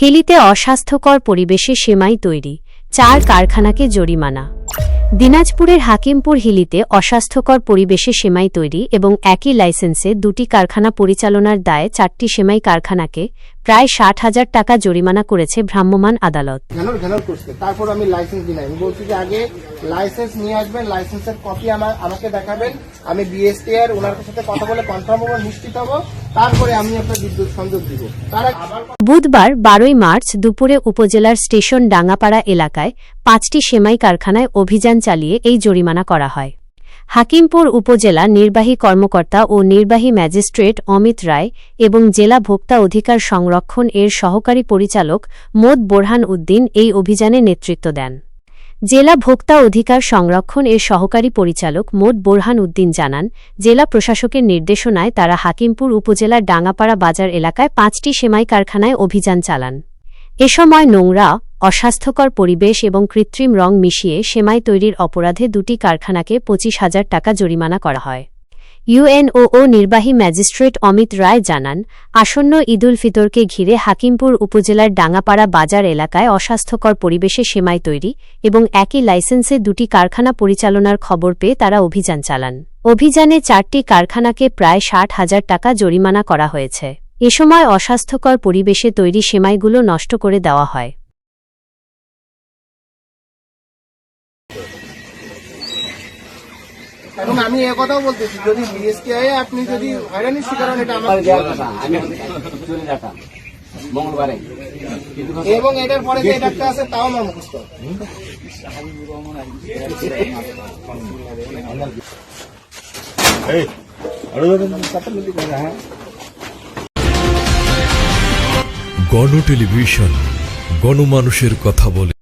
হিলিতে অস্বাস্থ্যকর পরিবেশে সেমাই তৈরি চার কারখানাকে জরিমানা। দিনাজপুরের হাকিমপুর হিলিতে অস্বাস্থ্যকর পরিবেশে সেমাই তৈরি এবং একই লাইসেন্সে দুটি কারখানা পরিচালনার দায়ে চারটি সেমাই কারখানাকে প্রায় ষাট হাজার টাকা জরিমানা করেছে ভ্রাম্যমাণ আদালত। তারপর আমি লাইসেন্স দিই আমি বলছি যে আগে লাইসেন্স নিয়ে আসবেন লাইসেন্সের কপি আমাকে দেখাবেন। আমি বিএসটিআর ওনার সাথে কথা বলে কনফার্ম হব নিশ্চিত হব। তারপরে আমি আপনার বিদ্যুৎ সংযোগ দিব। বুধবার বারোই মার্চ দুপুরে উপজেলার স্টেশন ডাঙ্গাপাড়া এলাকায় পাঁচটি সেমাই কারখানায় অভিযান চালিয়ে এই জরিমানা করা হয়। হাকিমপুর উপজেলা নির্বাহী কর্মকর্তা ও নির্বাহী ম্যাজিস্ট্রেট অমিত রায় এবং জেলা ভোক্তা অধিকার সংরক্ষণ এর সহকারী পরিচালক মোদ বোরহান উদ্দিন এই অভিযানে নেতৃত্ব দেন। জেলা ভোক্তা অধিকার সংরক্ষণ এর সহকারী পরিচালক মোদ বোরহান উদ্দিন জানান, জেলা প্রশাসকের নির্দেশনায় তারা হাকিমপুর উপজেলার ডাঙ্গাপাড়া বাজার এলাকায় পাঁচটি সেমাই কারখানায় অভিযান চালান। এ সময় নোংরা অস্বাস্থ্যকর পরিবেশ এবং কৃত্রিম রং মিশিয়ে সেমাই তৈরির অপরাধে দুটি কারখানাকে পঁচিশ হাজার টাকা জরিমানা করা হয়। ইউএনওও নির্বাহী ম্যাজিস্ট্রেট অমিত রায় জানান, আসন্ন ঈদুল ফিতরকে ঘিরে হাকিমপুর উপজেলার ডাঙ্গাপাড়া বাজার এলাকায় অস্বাস্থ্যকর পরিবেশে সেমাই তৈরি এবং একই লাইসেন্সে দুটি কারখানা পরিচালনার খবর পেয়ে তারা অভিযান চালান। অভিযানে চারটি কারখানাকে প্রায় ষাট হাজার টাকা জরিমানা করা হয়েছে। এ সময় অস্বাস্থ্যকর পরিবেশে তৈরি সেমাইগুলো নষ্ট করে দেওয়া হয়। এবং আমি একথাও বলতেছি যদি বিএসটিআই আপনি যদি হয়রানির শিকার হন এটা আমার কথা আমি চলে যেতাম মঙ্গলবারে। এবং এটার পরে যে ডাক্তার আছে তাও আমার মুখস্থ। গণ টেলিভিশন গণমানুষের কথা বলে।